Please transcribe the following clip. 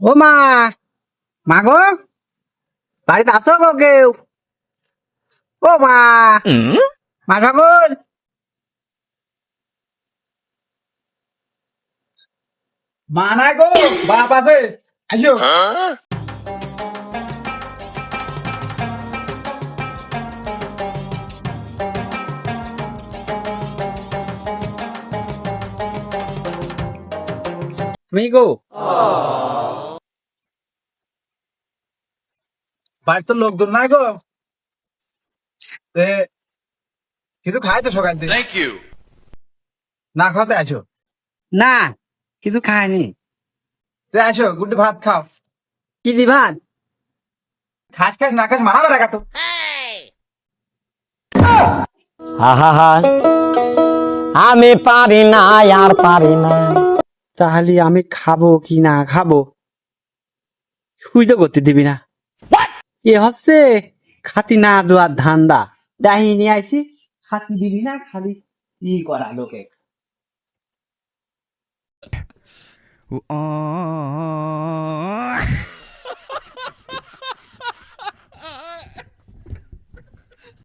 ও মা মা গো বাড়িতে আছো গো কেউ? ও মা মা ঠাকুর। মা নাই গো বাপ আছে আইসো। গো বাড়িতে লোকজন নাই গো। তে কিছু খাইছো সকাল না খাওয়াতে আসো না কিছু খায়নি আসো গুড্ডি ভাত খাও। কি দি ভাত? খাস খাস না খাস মারা বেড়া তো আহা। আমি পারি না আর পারি না। তাহলে আমি খাব কি না খাব? শুই তো করতে দিবি না। এ হচ্ছে খাতি না দোয়ার ধান্দা। ডাহি নিয়ে আসি খাতি দিবি না খালি ই করা লোকে।